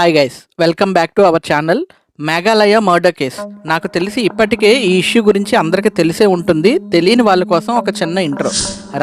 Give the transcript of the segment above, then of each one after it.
Hi guys welcome back to our channel Meghalaya murder case నాకు తెలిసి ఇప్పటికే ఈ ఇష్యూ గురించి అందరికీ తెలిసే ఉంటుంది. తెలియని వాళ్ళ కోసం ఒక చిన్న ఇంట్రో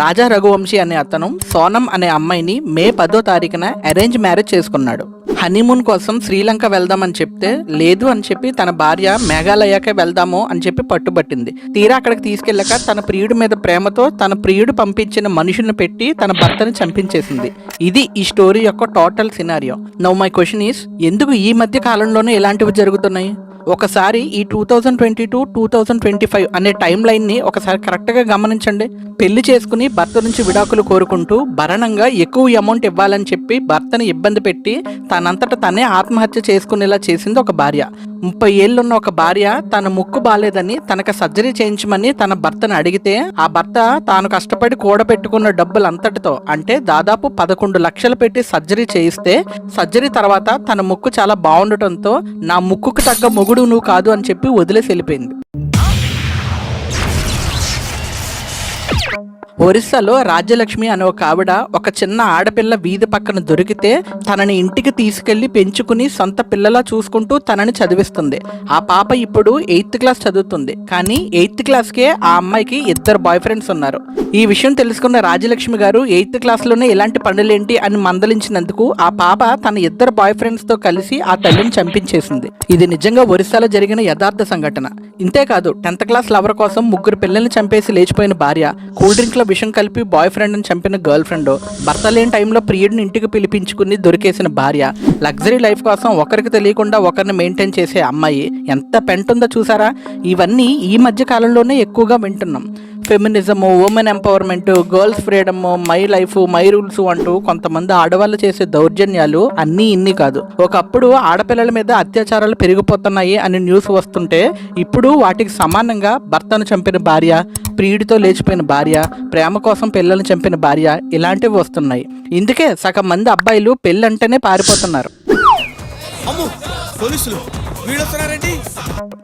రాజా రఘువంశీ అనే అతను సోనం అనే అమ్మాయిని మే పదో తారీఖున అరేంజ్ మ్యారేజ్ చేసుకున్నాడు. హనీమూన్ కోసం శ్రీలంక వెళ్దామని చెప్తే లేదు అని చెప్పి తన భార్య మేఘాలయకే వెళ్దాము అని చెప్పి పట్టుబట్టింది. తీరా అక్కడికి తీసుకెళ్ళాక తన ప్రియుడి మీద ప్రేమతో తన ప్రియుడు పంపించిన మనుషులను పెట్టి తన భర్తను చంపించేసింది. ఇది ఈ స్టోరీ యొక్క total scenario. Now my question is ఎందుకు ఈ మధ్య కాలంలోనే ఇలాంటివి జరుగుతున్నాయి? ఒకసారి ఈ two thousand twenty two two thousand twenty five అనే టైం లైన్ని ఒకసారి కరెక్ట్గా గమనించండి. పెళ్ళి చేసుకుని భర్త నుంచి విడాకులు కోరుకుంటూ భరణంగా ఎక్కువ అమౌంట్ ఇవ్వాలని చెప్పి భర్తని ఇబ్బంది పెట్టి తనంతట తనే ఆత్మహత్య చేసుకునేలా చేసింది ఒక భార్య. ముప్పై ఏళ్ళున్న ఒక భార్య తన ముక్కు బాలేదని తనకు సర్జరీ చేయించమని తన భర్తను అడిగితే ఆ భర్త తాను కష్టపడి కూడబెట్టుకున్న డబ్బులు అంతటితో అంటే దాదాపు పదకొండు లక్షలు పెట్టి సర్జరీ చేయిస్తే సర్జరీ తర్వాత తన ముక్కు చాలా బాగుండటంతో నా ముక్కుకు తగ్గ మొగుడు నువ్వు కాదు అని చెప్పి వదిలేసి వెళ్ళిపోయింది. ఒరిస్సాలో రాజ్యలక్ష్మి అనే ఒక ఆవిడ ఒక చిన్న ఆడపిల్ల వీధి పక్కన దొరికితే తనని ఇంటికి తీసుకెళ్ళి పెంచుకుని సొంత పిల్లలా చూసుకుంటూ తనని చదివిస్తుంది. ఆ పాప ఇప్పుడు ఎయిత్ క్లాస్ చదువుతుంది. కానీ ఎయిత్ క్లాస్కే ఆ అమ్మాయికి ఇద్దరు బాయ్ ఫ్రెండ్స్ ఉన్నారు. ఈ విషయం తెలుసుకున్న రాజ్యలక్ష్మి గారు ఎయిత్ క్లాస్లోనే ఇలాంటి పనులేంటి అని మందలించినందుకు ఆ పాప తన ఇద్దరు బాయ్ ఫ్రెండ్స్తో కలిసి ఆ తల్లిని చంపించేసింది. ఇది నిజంగా ఒరిస్సాలో జరిగిన యథార్థ సంఘటన. ఇంతేకాదు టెన్త్ క్లాస్ లవర్ కోసం ముగ్గురు పిల్లల్ని చంపేసి లేచిపోయిన భార్య కూల్ డ్రింక్ల విషం కలిపి బాయ్ ఫ్రెండ్ని చంపిన గర్ల్ ఫ్రెండ్ భర్త లేని టైంలో ప్రియుడిని ఇంటికి పిలిపించుకుని దొరికేసిన భార్య. లగ్జరీ లైఫ్ కోసం ఒకరికి తెలియకుండా ఒకరిని మెయింటైన్ చేసే అమ్మాయి. ఎంత పెంటుందో చూసారా? ఇవన్నీ ఈ మధ్య కాలంలోనే ఎక్కువగా వింటున్నాం. Feminism women empowerment girls freedom my life my rules అంటూ కొంతమంది ఆడవాళ్ళు చేసే దౌర్జన్యాలు అన్నీ ఇన్ని కాదు. ఒకప్పుడు ఆడపిల్లల మీద అత్యాచారాలు పెరిగిపోతున్నాయి అని న్యూస్ వస్తుంటే ఇప్పుడు వాటికి సమానంగా భర్తను చంపిన భార్య ప్రియుడితో లేచిపోయిన భార్య ప్రేమ కోసం పిల్లల్ని చంపిన భార్య ఇలాంటివి వస్తున్నాయి. ఇందుకే సగం మంది అబ్బాయిలు పెళ్ళంటేనే పారిపోతున్నారు.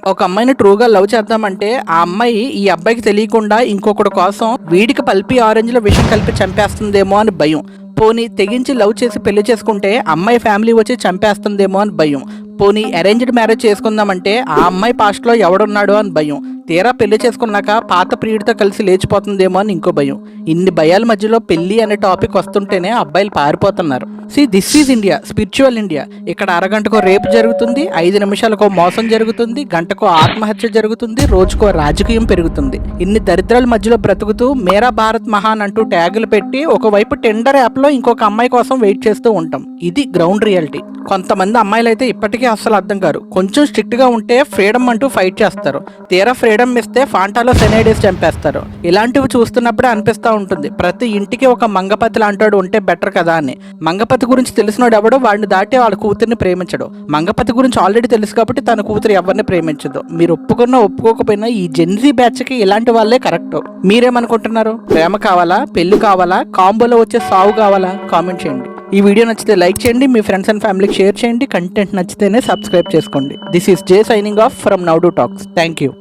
ఒక అమ్మాయిని ట్రూగా లవ్ చేద్దామంటే ఆ అమ్మాయి ఈ అబ్బాయికి తెలియకుండా ఇంకొకటి కోసం వీడికి పల్పి ఆరెంజ్లో విషయం కలిపి చంపేస్తుందేమో అని భయం. పోనీ తెగించి లవ్ చేసి పెళ్ళి చేసుకుంటే అమ్మాయి ఫ్యామిలీ వచ్చి చంపేస్తుందేమో అని భయం. పోనీ అరేంజ్డ్ మ్యారేజ్ చేసుకుందామంటే ఆ అమ్మాయి పాస్ట్లో ఎవడున్నాడు అని భయం. తీరా పెళ్ళి చేసుకున్నాక పాత ప్రియుడితో కలిసి లేచిపోతుందేమో అని ఇంకో భయం. ఇన్ని భయాల మధ్యలో పెళ్ళి అనే టాపిక్ వస్తుంటేనే అబ్బాయిలు పారిపోతున్నారు. See this is India spiritual India ఇక్కడ అరగంటకో రేపు జరుగుతుంది ఐదు నిమిషాలకో మోసం జరుగుతుంది గంటకో ఆత్మహత్య జరుగుతుంది రోజుకో రాజకీయం పెరుగుతుంది. ఇన్ని దరిద్రాల మధ్యలో బ్రతుకుతూ మేరా భారత్ మహాన్ అంటూ ట్యాగులు పెట్టి ఒకవైపు టెండర్ యాప్లో ఇంకొక అమ్మాయి కోసం వెయిట్ చేస్తూ ఉంటాం. ఇది గ్రౌండ్ రియాలిటీ కొంతమంది అమ్మాయిలు అయితే ఇప్పటికీ అస్సలు అర్థం కారు. కొంచెం స్ట్రిక్ట్గా ఉంటే ఫ్రీడమ్ అంటూ ఫైట్ చేస్తారు. తీరా ఫ్రీడమ్ ఇస్తే ఫాంటాలో సెనైడీస్ చంపేస్తారు. ఇలాంటివి చూస్తున్నప్పుడే అనిపిస్తూ ఉంటుంది. ప్రతి ఇంటికి ఒక మంగపతి లాంటాడు ఉంటే బెటర్ కదా అని. మంగపతి గురించి తెలిసినోడు ఎవడో వాడిని దాటి వాళ్ళ కూతుర్ని ప్రేమించడు. మంగపతి గురించి ఆల్రెడీ తెలుసు కాబట్టి తన కూతురు ఎవరిని ప్రేమించదు. మీరు ఒప్పుకున్నా ఒప్పుకోకపోయినా ఈ జెన్జీ బ్యాచ్కి ఇలాంటి వాళ్ళే కరెక్ట్. మీరేమనుకుంటున్నారు? ప్రేమ కావాలా? పెళ్ళి కావాలా? కాంబోలో వచ్చే సావు కావాలా? కామెంట్ చేయండి. ఈ వీడియో నచ్చితే లైక్ చేయండి మీ ఫ్రెండ్స్ అండ్ ఫ్యామిలీకి షేర్ చేయండి కంటెంట్ నచ్చితేనే సబ్స్క్రైబ్ చేసుకోండి this is J signing off from now to talks thank you